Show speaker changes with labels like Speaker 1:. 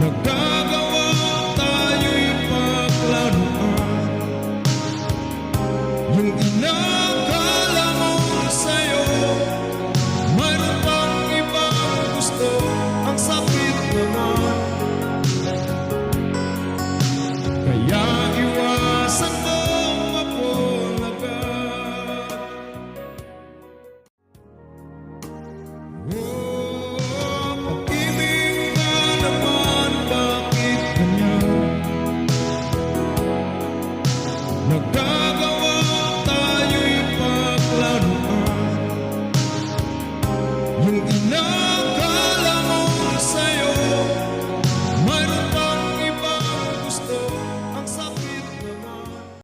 Speaker 1: Nagkagawa tayo'y paglaruan. Yung inakala mo sa'yo Mayroon pang ibang gusto Ang sakit naman. Kaya iwasan mo mapulagan Oh Nagkagawa tayo'y paglaruan. Yung ilaw